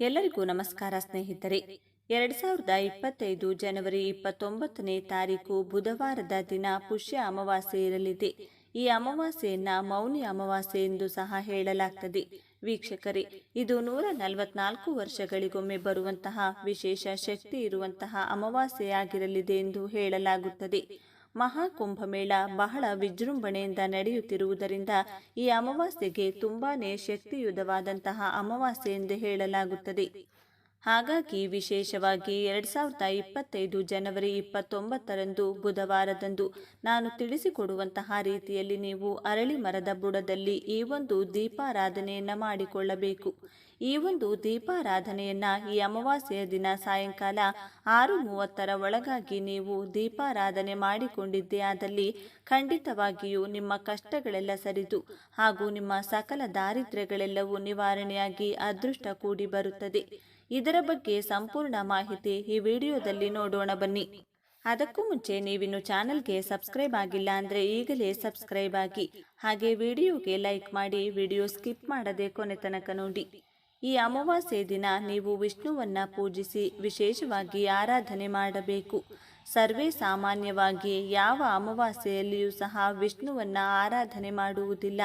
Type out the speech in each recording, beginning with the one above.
ಎಲ್ಲರಿಗೂ ನಮಸ್ಕಾರ ಸ್ನೇಹಿತರೆ. ಎರಡ್ ಸಾವಿರದ ಇಪ್ಪತ್ತೈದು ಜನವರಿ ಇಪ್ಪತ್ತೊಂಬತ್ತನೇ ತಾರೀಕು ಬುಧವಾರದ ದಿನ ಪುಷ್ಯ ಅಮಾವಾಸ್ಯೆ ಇರಲಿದೆ. ಈ ಅಮಾವಾಸ್ಯೆಯನ್ನ ಮೌನಿ ಅಮಾವಾಸ್ಯೆ ಎಂದು ಸಹ ಹೇಳಲಾಗ್ತದೆ. ವೀಕ್ಷಕರೇ, ಇದು ನೂರ ನಲವತ್ನಾಲ್ಕು ವರ್ಷಗಳಿಗೊಮ್ಮೆ ಬರುವಂತಹ ವಿಶೇಷ ಶಕ್ತಿ ಇರುವಂತಹ ಅಮಾವಾಸ್ಯೆಯಾಗಿರಲಿದೆ ಎಂದು ಹೇಳಲಾಗುತ್ತದೆ. ಮಹಾಕುಂಭಮೇಳ ಬಹಳ ವಿಜೃಂಭಣೆಯಿಂದ ನಡೆಯುತ್ತಿರುವುದರಿಂದ ಈ ಅಮಾವಾಸ್ಯೆಗೆ ತುಂಬಾನೇ ಶಕ್ತಿಯುತವಾದಂತಹ ಅಮಾವಾಸ್ಯೆ ಎಂದು ಹೇಳಲಾಗುತ್ತದೆ. ಹಾಗಾಗಿ ವಿಶೇಷವಾಗಿ ಎರಡ್ ಸಾವಿರದ ಇಪ್ಪತ್ತೈದು ಜನವರಿ ಇಪ್ಪತ್ತೊಂಬತ್ತರಂದು ಬುಧವಾರದಂದು ನಾನು ತಿಳಿಸಿಕೊಡುವಂತಹ ರೀತಿಯಲ್ಲಿ ನೀವು ಅರಳಿ ಮರದ ಬುಡದಲ್ಲಿ ಈ ಒಂದು ದೀಪಾರಾಧನೆಯನ್ನು ಮಾಡಿಕೊಳ್ಳಬೇಕು. ಈ ಒಂದು ದೀಪಾರಾಧನೆಯನ್ನ ಈ ಅಮಾವಾಸ್ಯೆಯ ದಿನ ಸಾಯಂಕಾಲ ಆರು ಮೂವತ್ತರ ಒಳಗಾಗಿ ನೀವು ದೀಪಾರಾಧನೆ ಮಾಡಿಕೊಂಡಿದ್ದೇ ಆದಲ್ಲಿ ಖಂಡಿತವಾಗಿಯೂ ನಿಮ್ಮ ಕಷ್ಟಗಳೆಲ್ಲ ಸರಿದು ಹಾಗೂ ನಿಮ್ಮ ಸಕಲ ದಾರಿದ್ರ್ಯಗಳೆಲ್ಲವೂ ನಿವಾರಣೆಯಾಗಿ ಅದೃಷ್ಟ ಕೂಡಿ ಬರುತ್ತದೆ. ಇದರ ಬಗ್ಗೆ ಸಂಪೂರ್ಣ ಮಾಹಿತಿ ಈ ವಿಡಿಯೋದಲ್ಲಿ ನೋಡೋಣ ಬನ್ನಿ. ಅದಕ್ಕೂ ಮುಂಚೆ ನೀವಿನ್ನು ಚಾನಲ್ಗೆ ಸಬ್ಸ್ಕ್ರೈಬ್ ಆಗಿಲ್ಲ ಅಂದರೆ ಈಗಲೇ ಸಬ್ಸ್ಕ್ರೈಬ್ ಆಗಿ ಹಾಗೆ ವಿಡಿಯೋಗೆ ಲೈಕ್ ಮಾಡಿ ವಿಡಿಯೋ ಸ್ಕಿಪ್ ಮಾಡದೆ ಕೊನೆ ತನಕ ನೋಡಿ. ಈ ಅಮಾವಾಸ್ಯೆ ದಿನ ನೀವು ವಿಷ್ಣುವನ್ನ ಪೂಜಿಸಿ ವಿಶೇಷವಾಗಿ ಆರಾಧನೆ ಮಾಡಬೇಕು. ಸರ್ವೇ ಸಾಮಾನ್ಯವಾಗಿ ಯಾವ ಅಮಾವಾಸ್ಯೆಯಲ್ಲಿಯೂ ಸಹ ವಿಷ್ಣುವನ್ನ ಆರಾಧನೆ ಮಾಡುವುದಿಲ್ಲ.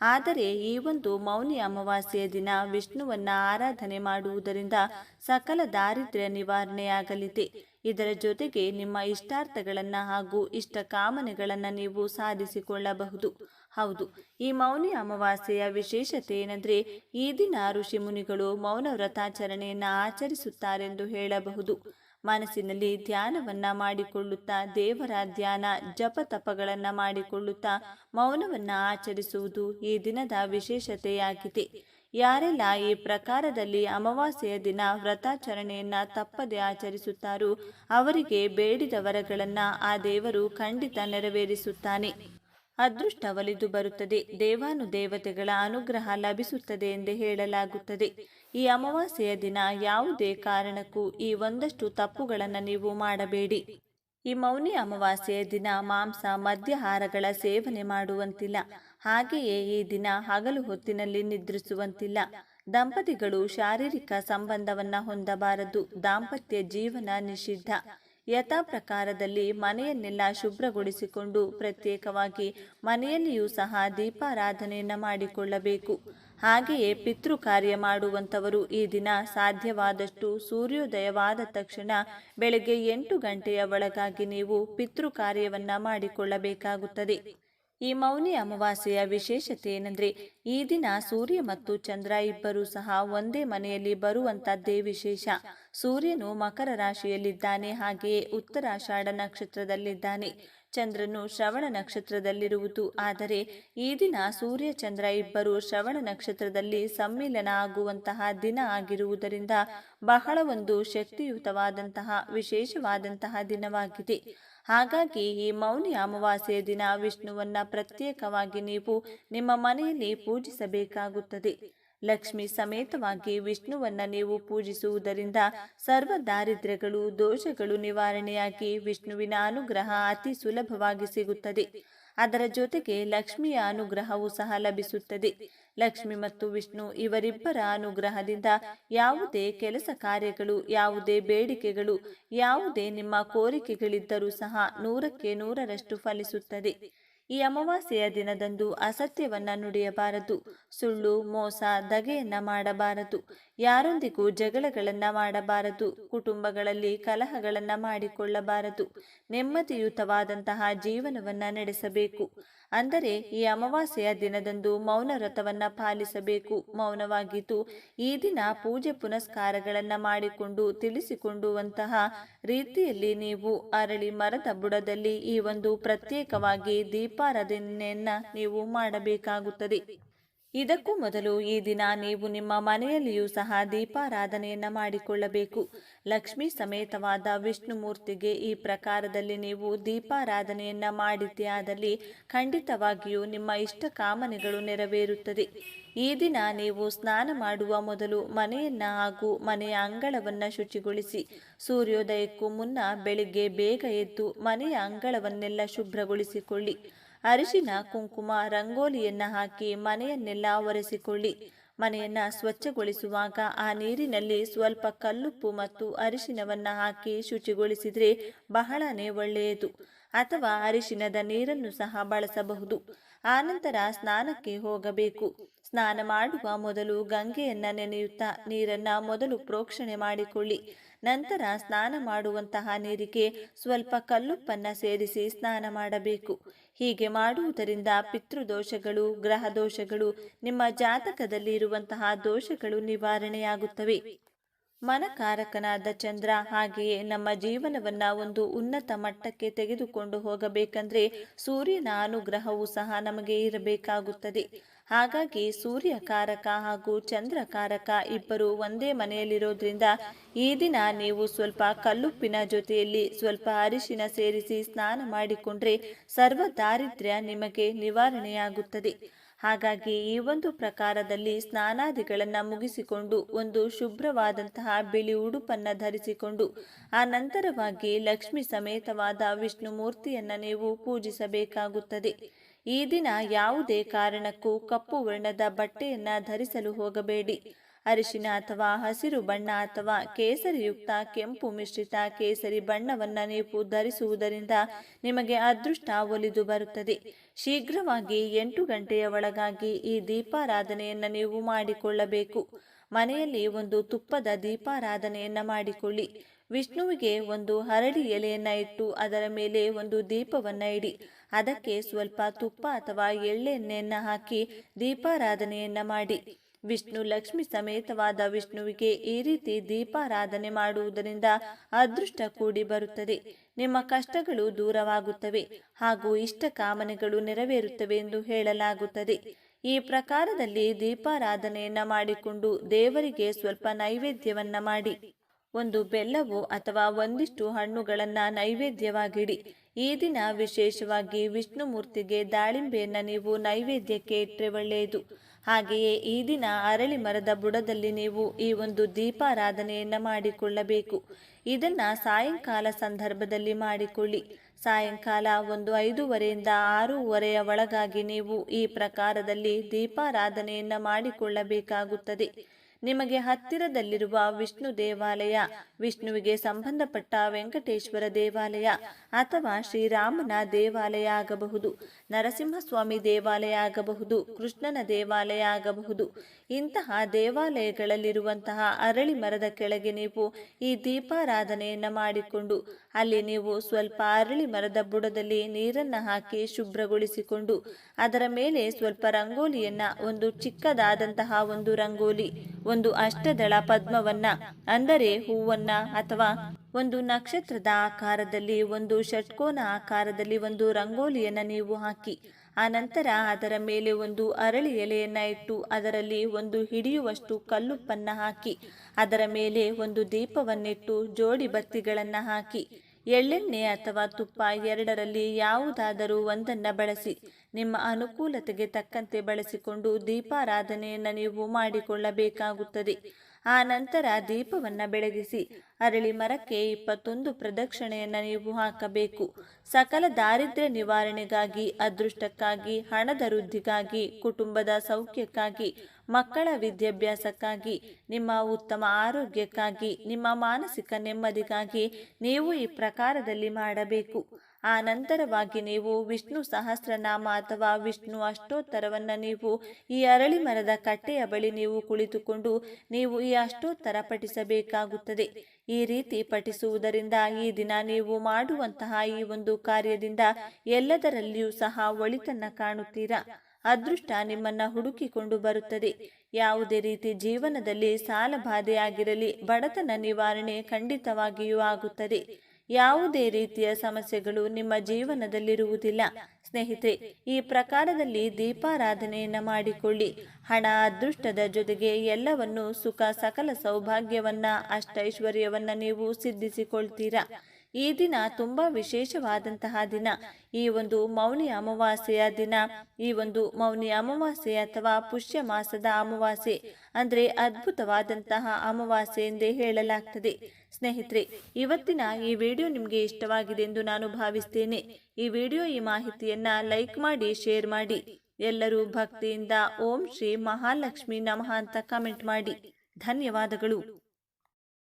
ಆದರೆ ಈ ಒಂದು ಮೌನಿ ಅಮಾವಾಸ್ಯೆಯ ದಿನ ವಿಷ್ಣುವನ್ನ ಆರಾಧನೆ ಮಾಡುವುದರಿಂದ ಸಕಲ ದಾರಿದ್ರ್ಯ ನಿವಾರಣೆಯಾಗಲಿದೆ. ಇದರ ಜೊತೆಗೆ ನಿಮ್ಮ ಇಷ್ಟಾರ್ಥಗಳನ್ನು ಹಾಗೂ ಇಷ್ಟ ಕಾಮನೆಗಳನ್ನು ನೀವು ಸಾಧಿಸಿಕೊಳ್ಳಬಹುದು. ಹೌದು, ಈ ಮೌನಿ ಅಮಾವಾಸ್ಯೆಯ ವಿಶೇಷತೆ ಏನೆಂದರೆ ಈ ದಿನ ಋಷಿ ಮುನಿಗಳು ಮೌನ ವ್ರತಾಚರಣೆಯನ್ನು ಆಚರಿಸುತ್ತಾರೆಂದು ಹೇಳಬಹುದು. ಮನಸ್ಸಿನಲ್ಲಿ ಧ್ಯಾನವನ್ನು ಮಾಡಿಕೊಳ್ಳುತ್ತಾ ದೇವರ ಧ್ಯಾನ ಜಪ ತಪಗಳನ್ನು ಮಾಡಿಕೊಳ್ಳುತ್ತಾ ಮೌನವನ್ನು ಆಚರಿಸುವುದು ಈ ದಿನದ ವಿಶೇಷತೆಯಾಗಿದೆ. ಯಾರೆಲ್ಲ ಈ ಪ್ರಕಾರದಲ್ಲಿ ಅಮಾವಾಸ್ಯೆಯ ದಿನ ವ್ರತಾಚರಣೆಯನ್ನ ತಪ್ಪದೆ ಆಚರಿಸುತ್ತಾರೋ ಅವರಿಗೆ ಬೇಡಿದ ವರಗಳನ್ನ ಆ ದೇವರು ಖಂಡಿತ ನೆರವೇರಿಸುತ್ತಾನೆ. ಅದೃಷ್ಟ ಒಲಿದು ಬರುತ್ತದೆ. ದೇವಾನು ದೇವತೆಗಳ ಅನುಗ್ರಹ ಲಭಿಸುತ್ತದೆ ಎಂದು ಹೇಳಲಾಗುತ್ತದೆ. ಈ ಅಮಾವಾಸ್ಯೆಯ ದಿನ ಯಾವುದೇ ಕಾರಣಕ್ಕೂ ಈ ಒಂದಷ್ಟು ತಪ್ಪುಗಳನ್ನು ನೀವು ಮಾಡಬೇಡಿ. ಈ ಮೌನಿ ಅಮಾವಾಸ್ಯೆಯ ದಿನ ಮಾಂಸ, ಮದ್ಯಹಾರಗಳ ಸೇವನೆ ಮಾಡುವಂತಿಲ್ಲ. ಹಾಗೆಯೇ ಈ ದಿನ ಹಗಲು ಹೊತ್ತಿನಲ್ಲಿ ನಿದ್ರಿಸುವಂತಿಲ್ಲ. ದಂಪತಿಗಳು ಶಾರೀರಿಕ ಸಂಬಂಧವನ್ನ ಹೊಂದಬಾರದು. ದಾಂಪತ್ಯ ಜೀವನ ನಿಷಿದ್ಧ. ಯಥಾ ಪ್ರಕಾರದಲ್ಲಿ ಮನೆಯನ್ನೆಲ್ಲ ಶುಭ್ರಗೊಳಿಸಿಕೊಂಡು ಪ್ರತ್ಯೇಕವಾಗಿ ಮನೆಯಲ್ಲಿಯೂ ಸಹ ದೀಪಾರಾಧನೆಯನ್ನು ಮಾಡಿಕೊಳ್ಳಬೇಕು. ಹಾಗೆಯೇ ಪಿತೃ ಕಾರ್ಯ ಮಾಡುವಂಥವರು ಈ ದಿನ ಸಾಧ್ಯವಾದಷ್ಟು ಸೂರ್ಯೋದಯವಾದ ತಕ್ಷಣ ಬೆಳಗ್ಗೆ ಎಂಟು ಗಂಟೆಯ ಒಳಗಾಗಿ ನೀವು ಪಿತೃ ಕಾರ್ಯವನ್ನ ಮಾಡಿಕೊಳ್ಳಬೇಕಾಗುತ್ತದೆ. ಈ ಮೌನಿ ಅಮಾವಾಸ್ಯೆಯ ವಿಶೇಷತೆ ಏನೆಂದರೆ, ಈ ದಿನ ಸೂರ್ಯ ಮತ್ತು ಚಂದ್ರ ಇಬ್ಬರೂ ಸಹ ಒಂದೇ ಮನೆಯಲ್ಲಿ ಬರುವಂತದ್ದೇ ವಿಶೇಷ. ಸೂರ್ಯನು ಮಕರ ರಾಶಿಯಲ್ಲಿದ್ದಾನೆ, ಹಾಗೆಯೇ ಉತ್ತರಾಷಾಢ ನಕ್ಷತ್ರದಲ್ಲಿದ್ದಾನೆ. ಚಂದ್ರನು ಶ್ರವಣ ನಕ್ಷತ್ರದಲ್ಲಿರುವುದು. ಆದರೆ, ಈ ದಿನ ಸೂರ್ಯ, ಚಂದ್ರ ಇಬ್ಬರು ಶ್ರವಣ ನಕ್ಷತ್ರದಲ್ಲಿ ಸಮ್ಮಿಲನ ಆಗುವಂತಹ ದಿನ ಆಗಿರುವುದರಿಂದ ಬಹಳ ಒಂದು ಶಕ್ತಿಯುತವಾದಂತಹ, ವಿಶೇಷವಾದಂತಹ ದಿನವಾಗಿದೆ. ಹಾಗಾಗಿ ಈ ಮೌನಿ ಅಮಾವಾಸ್ಯೆಯ ದಿನ ವಿಷ್ಣುವನ್ನ ಪ್ರತ್ಯೇಕವಾಗಿ ನೀವು ನಿಮ್ಮ ಮನೆಯಲ್ಲಿ ಪೂಜಿಸಬೇಕಾಗುತ್ತದೆ. ಲಕ್ಷ್ಮಿ ಸಮೇತವಾಗಿ ವಿಷ್ಣುವನ್ನ ನೀವು ಪೂಜಿಸುವುದರಿಂದ ಸರ್ವ ದಾರಿದ್ರ್ಯಗಳು, ದೋಷಗಳು ನಿವಾರಣೆಯಾಗಿ ವಿಷ್ಣುವಿನ ಅನುಗ್ರಹ ಅತಿ ಸುಲಭವಾಗಿ ಸಿಗುತ್ತದೆ. ಅದರ ಜೊತೆಗೆ ಲಕ್ಷ್ಮಿಯ ಅನುಗ್ರಹವೂ ಸಹ ಲಭಿಸುತ್ತದೆ. ಲಕ್ಷ್ಮಿ ಮತ್ತು ವಿಷ್ಣು ಇವರಿಬ್ಬರ ಅನುಗ್ರಹದಿಂದ ಯಾವುದೇ ಕೆಲಸ ಕಾರ್ಯಗಳು, ಯಾವುದೇ ಬೇಡಿಕೆಗಳು, ಯಾವುದೇ ನಿಮ್ಮ ಕೋರಿಕೆಗಳಿದ್ದರೂ ಸಹ ನೂರಕ್ಕೆ ನೂರರಷ್ಟು ಫಲಿಸುತ್ತದೆ. ಈ ಅಮಾವಾಸ್ಯೆಯ ದಿನದಂದು ಅಸತ್ಯವನ್ನ ನುಡಿಯಬಾರದು. ಸುಳ್ಳು, ಮೋಸ ದಗೆಯನ್ನ ಮಾಡಬಾರದು. ಯಾರೊಂದಿಗೂ ಜಗಳಗಳನ್ನ ಮಾಡಬಾರದು. ಕುಟುಂಬಗಳಲ್ಲಿ ಕಲಹಗಳನ್ನ ಮಾಡಿಕೊಳ್ಳಬಾರದು. ನೆಮ್ಮದಿಯುತವಾದಂತಹ ಜೀವನವನ್ನ ನಡೆಸಬೇಕು. ಅಂದರೆ ಈ ಅಮಾವಾಸ್ಯೆಯ ದಿನದಂದು ಮೌನ ವ್ರತವನ್ನ ಪಾಲಿಸಬೇಕು. ಮೌನವಾಗಿದ್ದು ಈ ದಿನ ಪೂಜೆ ಪುನಸ್ಕಾರಗಳನ್ನ ಮಾಡಿಕೊಂಡು ತಿಳಿಸಿಕೊಂಡುವಂತಹ ರೀತಿಯಲ್ಲಿ ನೀವು ಅರಳಿ ಮರದ ಬುಡದಲ್ಲಿ ಈ ಒಂದು ಪ್ರತ್ಯೇಕವಾಗಿ ದೀಪಾರಾಧನೆಯನ್ನ ನೀವು ಮಾಡಬೇಕಾಗುತ್ತದೆ. ಇದಕ್ಕೂ ಮೊದಲು ಈ ದಿನ ನೀವು ನಿಮ್ಮ ಮನೆಯಲ್ಲಿಯೂ ಸಹ ದೀಪಾರಾಧನೆಯನ್ನು ಮಾಡಿಕೊಳ್ಳಬೇಕು. ಲಕ್ಷ್ಮೀ ಸಮೇತವಾದ ವಿಷ್ಣು ಮೂರ್ತಿಗೆ ಈ ಪ್ರಕಾರದಲ್ಲಿ ನೀವು ದೀಪಾರಾಧನೆಯನ್ನ ಮಾಡಿದ್ದೇ ಆದಲ್ಲಿ ಖಂಡಿತವಾಗಿಯೂ ನಿಮ್ಮ ಇಷ್ಟ ಕಾಮನೆಗಳು ನೆರವೇರುತ್ತದೆ. ಈ ದಿನ ನೀವು ಸ್ನಾನ ಮಾಡುವ ಮೊದಲು ಮನೆಯನ್ನ ಹಾಗೂ ಮನೆಯ ಅಂಗಳವನ್ನ ಶುಚಿಗೊಳಿಸಿ. ಸೂರ್ಯೋದಯಕ್ಕೂ ಮುನ್ನ ಬೆಳಿಗ್ಗೆ ಬೇಗ ಎದ್ದು ಮನೆಯ ಅಂಗಳವನ್ನೆಲ್ಲ ಶುಭ್ರಗೊಳಿಸಿಕೊಳ್ಳಿ. ಅರಿಶಿನ ಕುಂಕುಮ ರಂಗೋಲಿಯನ್ನ ಹಾಕಿ ಮನೆಯನ್ನೆಲ್ಲ ಒರೆಸಿಕೊಳ್ಳಿ. ಮನೆಯನ್ನ ಸ್ವಚ್ಛಗೊಳಿಸುವಾಗ ಆ ನೀರಿನಲ್ಲಿ ಸ್ವಲ್ಪ ಕಲ್ಲುಪ್ಪು ಮತ್ತು ಅರಿಶಿನವನ್ನ ಹಾಕಿ ಶುಚಿಗೊಳಿಸಿದ್ರೆ ಬಹಳನೇ ಒಳ್ಳೆಯದು. ಅಥವಾ ಅರಿಶಿನದ ನೀರನ್ನು ಸಹ ಬಳಸಬಹುದು. ಆನಂತರ ಸ್ನಾನಕ್ಕೆ ಹೋಗಬೇಕು. ಸ್ನಾನ ಮಾಡುವ ಮೊದಲು ಗಂಗೆಯನ್ನ ನೆನೆಯುತ್ತಾ ನೀರನ್ನ ಮೊದಲು ಪ್ರೋಕ್ಷಣೆ ಮಾಡಿಕೊಳ್ಳಿ. ನಂತರ ಸ್ನಾನ ಮಾಡುವಂತಹ ನೀರಿಗೆ ಸ್ವಲ್ಪ ಕಲ್ಲುಪ್ಪನ್ನ ಸೇರಿಸಿ ಸ್ನಾನ ಮಾಡಬೇಕು. ಹೀಗೆ ಮಾಡುವುದರಿಂದ ಪಿತೃದೋಷಗಳು ಗ್ರಹ ದೋಷಗಳು ನಿಮ್ಮ ಜಾತಕದಲ್ಲಿ ಇರುವಂತಹ ದೋಷಗಳು ನಿವಾರಣೆಯಾಗುತ್ತವೆ. ಮನಕಾರಕನಾದ ಚಂದ್ರ ಹಾಗೆಯೇ ನಮ್ಮ ಜೀವನವನ್ನ ಒಂದು ಉನ್ನತ ಮಟ್ಟಕ್ಕೆ ತೆಗೆದುಕೊಂಡು ಹೋಗಬೇಕಂದ್ರೆ ಸೂರ್ಯನ ಅನುಗ್ರಹವು ಸಹ ನಮಗೆ ಇರಬೇಕಾಗುತ್ತದೆ. ಹಾಗಾಗಿ ಸೂರ್ಯಕಾರಕ ಹಾಗೂ ಚಂದ್ರಕಾರಕ ಇಬ್ಬರು ಒಂದೇ ಮನೆಯಲ್ಲಿರೋದ್ರಿಂದ ಈ ದಿನ ನೀವು ಸ್ವಲ್ಪ ಕಲ್ಲುಪ್ಪಿನ ಜೊತೆಯಲ್ಲಿ ಸ್ವಲ್ಪ ಅರಿಶಿನ ಸೇರಿಸಿ ಸ್ನಾನ ಮಾಡಿಕೊಂಡ್ರೆ ಸರ್ವ ದಾರಿದ್ರ್ಯ ನಿಮಗೆ ನಿವಾರಣೆಯಾಗುತ್ತದೆ. ಹಾಗಾಗಿ ಈ ಒಂದು ಪ್ರಕಾರದಲ್ಲಿ ಸ್ನಾನಾದಿಗಳನ್ನು ಮುಗಿಸಿಕೊಂಡು ಒಂದು ಶುಭ್ರವಾದಂತಹ ಬಿಳಿ ಉಡುಪನ್ನು ಧರಿಸಿಕೊಂಡು, ಆ ನಂತರವಾಗಿ ಲಕ್ಷ್ಮಿ ಸಮೇತವಾದ ವಿಷ್ಣು ಮೂರ್ತಿಯನ್ನು ನೀವು ಪೂಜಿಸಬೇಕಾಗುತ್ತದೆ. ಈ ದಿನ ಯಾವುದೇ ಕಾರಣಕ್ಕೂ ಕಪ್ಪು ವರ್ಣದ ಬಟ್ಟೆಯನ್ನು ಧರಿಸಲು ಹೋಗಬೇಡಿ. ಅರಿಶಿನ ಅಥವಾ ಹಸಿರು ಬಣ್ಣ ಅಥವಾ ಕೇಸರಿಯುಕ್ತ ಕೆಂಪು ಮಿಶ್ರಿತ ಕೇಸರಿ ಬಣ್ಣವನ್ನು ನೀವು ಧರಿಸುವುದರಿಂದ ನಿಮಗೆ ಅದೃಷ್ಟ ಒಲಿದು ಬರುತ್ತದೆ. ಶೀಘ್ರವಾಗಿ ಎಂಟು ಗಂಟೆಯ ಒಳಗಾಗಿ ಈ ದೀಪಾರಾಧನೆಯನ್ನು ನೀವು ಮಾಡಿಕೊಳ್ಳಬೇಕು. ಮನೆಯಲ್ಲಿ ಒಂದು ತುಪ್ಪದ ದೀಪಾರಾಧನೆಯನ್ನು ಮಾಡಿಕೊಳ್ಳಿ. ವಿಷ್ಣುವಿಗೆ ಒಂದು ಹರಡಿ ಎಲೆಯನ್ನು ಇಟ್ಟು ಅದರ ಮೇಲೆ ಒಂದು ದೀಪವನ್ನು ಇಡಿ. ಅದಕ್ಕೆ ಸ್ವಲ್ಪ ತುಪ್ಪ ಅಥವಾ ಎಳ್ಳೆಣ್ಣೆಯನ್ನು ಹಾಕಿ ದೀಪಾರಾಧನೆಯನ್ನು ಮಾಡಿ. ವಿಷ್ಣು ಲಕ್ಷ್ಮಿ ಸಮೇತವಾದ ವಿಷ್ಣುವಿಗೆ ಈ ರೀತಿ ದೀಪಾರಾಧನೆ ಮಾಡುವುದರಿಂದ ಅದೃಷ್ಟ ಕೂಡಿ ಬರುತ್ತದೆ. ನಿಮ್ಮ ಕಷ್ಟಗಳು ದೂರವಾಗುತ್ತವೆ ಹಾಗೂ ಇಷ್ಟ ಕಾಮನೆಗಳು ನೆರವೇರುತ್ತವೆ ಎಂದು ಹೇಳಲಾಗುತ್ತದೆ. ಈ ಪ್ರಕಾರದಲ್ಲಿ ದೀಪಾರಾಧನೆಯನ್ನ ಮಾಡಿಕೊಂಡು ದೇವರಿಗೆ ಸ್ವಲ್ಪ ನೈವೇದ್ಯವನ್ನ ಮಾಡಿ. ಒಂದು ಬೆಲ್ಲವು ಅಥವಾ ಒಂದಿಷ್ಟು ಹಣ್ಣುಗಳನ್ನ ನೈವೇದ್ಯವಾಗಿಡಿ. ಈ ದಿನ ವಿಶೇಷವಾಗಿ ವಿಷ್ಣು ಮೂರ್ತಿಗೆ ದಾಳಿಂಬೆಯನ್ನ ನೀವು ನೈವೇದ್ಯಕ್ಕೆ ಇಟ್ಟರೆ ಒಳ್ಳೆಯದು. ಹಾಗೆಯೇ ಈ ದಿನ ಅರಳಿ ಮರದ ಬುಡದಲ್ಲಿ ನೀವು ಈ ಒಂದು ದೀಪಾರಾಧನೆಯನ್ನು ಮಾಡಿಕೊಳ್ಳಬೇಕು. ಇದನ್ನು ಸಾಯಂಕಾಲ ಸಂದರ್ಭದಲ್ಲಿ ಮಾಡಿಕೊಳ್ಳಿ. ಸಾಯಂಕಾಲ ಒಂದು ಐದೂವರೆಯಿಂದ ಆರೂವರೆಯ ಒಳಗಾಗಿ ನೀವು ಈ ಪ್ರಕಾರದಲ್ಲಿ ದೀಪಾರಾಧನೆಯನ್ನು ಮಾಡಿಕೊಳ್ಳಬೇಕಾಗುತ್ತದೆ. ನಿಮಗೆ ಹತ್ತಿರದಲ್ಲಿರುವ ವಿಷ್ಣು ದೇವಾಲಯ, ವಿಷ್ಣುವಿಗೆ ಸಂಬಂಧಪಟ್ಟ ವೆಂಕಟೇಶ್ವರ ದೇವಾಲಯ ಅಥವಾ ಶ್ರೀರಾಮನ ದೇವಾಲಯ ಆಗಬಹುದು, ನರಸಿಂಹಸ್ವಾಮಿ ದೇವಾಲಯ ಆಗಬಹುದು, ಕೃಷ್ಣನ ದೇವಾಲಯ ಆಗಬಹುದು. ಇಂತಹ ದೇವಾಲಯಗಳಲ್ಲಿರುವಂತಹ ಅರಳಿ ಮರದ ಕೆಳಗೆ ನೀವು ಈ ದೀಪಾರಾಧನೆಯನ್ನು ಮಾಡಿಕೊಂಡು ಅಲ್ಲಿ ನೀವು ಸ್ವಲ್ಪ ಅರಳಿ ಮರದ ಬುಡದಲ್ಲಿ ನೀರನ್ನು ಹಾಕಿ ಶುಭ್ರಗೊಳಿಸಿಕೊಂಡು ಅದರ ಮೇಲೆ ಸ್ವಲ್ಪ ರಂಗೋಲಿಯನ್ನ, ಒಂದು ಚಿಕ್ಕದಾದಂತಹ ಒಂದು ರಂಗೋಲಿ, ಒಂದು ಅಷ್ಟದಳ ಪದ್ಮವನ್ನ, ಅಂದರೆ ಹೂವನ್ನ ಅಥವಾ ಒಂದು ನಕ್ಷತ್ರದ ಆಕಾರದಲ್ಲಿ, ಒಂದು ಷಟ್ಕೋನ ಆಕಾರದಲ್ಲಿ ಒಂದು ರಂಗೋಲಿಯನ್ನ ನೀವು ಹಾಕಿ ಆ ನಂತರ ಅದರ ಮೇಲೆ ಒಂದು ಅರಳಿ ಎಲೆಯನ್ನು ಇಟ್ಟು ಅದರಲ್ಲಿ ಒಂದು ಹಿಡಿಯುವಷ್ಟು ಕಲ್ಲುಪ್ಪನ್ನ ಹಾಕಿ, ಅದರ ಮೇಲೆ ಒಂದು ದೀಪವನ್ನಿಟ್ಟು ಜೋಡಿ ಬತ್ತಿಗಳನ್ನು ಹಾಕಿ, ಎಳ್ಳೆಣ್ಣೆ ಅಥವಾ ತುಪ್ಪ ಎರಡರಲ್ಲಿ ಯಾವುದಾದರೂ ಒಂದನ್ನ ಬಳಸಿ, ನಿಮ್ಮ ಅನುಕೂಲತೆಗೆ ತಕ್ಕಂತೆ ಬಳಸಿಕೊಂಡು ದೀಪಾರಾಧನೆಯನ್ನು ನೀವು ಮಾಡಿಕೊಳ್ಳಬೇಕಾಗುತ್ತದೆ. ಆ ನಂತರ ದೀಪವನ್ನು ಬೆಳಗಿಸಿ, ಅರಳಿ ಮರಕ್ಕೆ ಇಪ್ಪತ್ತೊಂದು ಪ್ರದಕ್ಷಿಣೆಯನ್ನು ನೀವು ಹಾಕಬೇಕು. ಸಕಲ ದಾರಿದ್ರ್ಯ ನಿವಾರಣೆಗಾಗಿ, ಅದೃಷ್ಟಕ್ಕಾಗಿ, ಹಣದ ವೃದ್ಧಿಗಾಗಿ, ಕುಟುಂಬದ ಸೌಖ್ಯಕ್ಕಾಗಿ, ಮಕ್ಕಳ ವಿದ್ಯಾಭ್ಯಾಸಕ್ಕಾಗಿ, ನಿಮ್ಮ ಉತ್ತಮ ಆರೋಗ್ಯಕ್ಕಾಗಿ, ನಿಮ್ಮ ಮಾನಸಿಕ ನೆಮ್ಮದಿಗಾಗಿ ನೀವು ಈ ಪ್ರಕಾರದಲ್ಲಿ ಮಾಡಬೇಕು. ಆ ನಂತರವಾಗಿ ನೀವು ವಿಷ್ಣು ಸಹಸ್ರನಾಮ ಅಥವಾ ವಿಷ್ಣು ಅಷ್ಟೋತ್ತರವನ್ನು ನೀವು ಈ ಅರಳಿ ಮರದ ಕಟ್ಟೆಯ ಬಳಿ ನೀವು ಕುಳಿತುಕೊಂಡು ನೀವು ಈ ಅಷ್ಟೋತ್ತರ ಪಠಿಸಬೇಕಾಗುತ್ತದೆ. ಈ ರೀತಿ ಪಠಿಸುವುದರಿಂದ ಈ ದಿನ ನೀವು ಮಾಡುವಂತಹ ಈ ಒಂದು ಕಾರ್ಯದಿಂದ ಎಲ್ಲದರಲ್ಲಿಯೂ ಸಹ ಒಳಿತನ್ನ ಕಾಣುತ್ತೀರಾ? ಅದೃಷ್ಟ ನಿಮ್ಮನ್ನ ಹುಡುಕಿಕೊಂಡು ಬರುತ್ತದೆ. ಯಾವುದೇ ರೀತಿ ಜೀವನದಲ್ಲಿ ಸಾಲ ಬಾಧೆಯಾಗಿರಲಿ ಬಡತನ ನಿವಾರಣೆ ಖಂಡಿತವಾಗಿಯೂ ಆಗುತ್ತದೆ. ಯಾವುದೇ ರೀತಿಯ ಸಮಸ್ಯೆಗಳು ನಿಮ್ಮ ಜೀವನದಲ್ಲಿರುವುದಿಲ್ಲ. ಸ್ನೇಹಿತರೆ, ಈ ಪ್ರಕಾರದಲ್ಲಿ ದೀಪಾರಾಧನೆಯನ್ನು ಮಾಡಿಕೊಳ್ಳಿ. ಹಣ, ಅದೃಷ್ಟದ ಜೊತೆಗೆ ಎಲ್ಲವನ್ನು ಸುಖ, ಸಕಲ ಸೌಭಾಗ್ಯವನ್ನ, ಅಷ್ಟೈಶ್ವರ್ಯವನ್ನ ನೀವು ಸಿದ್ಧಿಸಿಕೊಳ್ತೀರಾ? ಈ ದಿನ ತುಂಬಾ ವಿಶೇಷವಾದಂತಹ ದಿನ. ಈ ಒಂದು ಮೌನಿ ಅಮಾವಾಸ್ಯೆಯ ದಿನ. ಈ ಒಂದು ಮೌನಿ ಅಮಾವಾಸ್ಯೆ ಅಥವಾ ಪುಷ್ಯ ಮಾಸದ ಅಮಾವಾಸ್ಯೆ ಅಂದ್ರೆ ಅದ್ಭುತವಾದಂತಹ ಅಮಾವಾಸ್ಯೆ ಎಂದೇ ಹೇಳಲಾಗ್ತದೆ. ಸ್ನೇಹಿತರೆ, ಇವತ್ತಿನ ಈ ವಿಡಿಯೋ ನಿಮಗೆ ಇಷ್ಟವಾಗಿದೆ ಎಂದು ನಾನು ಭಾವಿಸ್ತೇನೆ. ಈ ವಿಡಿಯೋ ಈ ಮಾಹಿತಿಯನ್ನ ಲೈಕ್ ಮಾಡಿ, ಶೇರ್ ಮಾಡಿ. ಎಲ್ಲರೂ ಭಕ್ತಿಯಿಂದ ಓಂ ಶ್ರೀ ಮಹಾಲಕ್ಷ್ಮಿ ನಮಃ ಅಂತ ಕಮೆಂಟ್ ಮಾಡಿ. ಧನ್ಯವಾದಗಳು.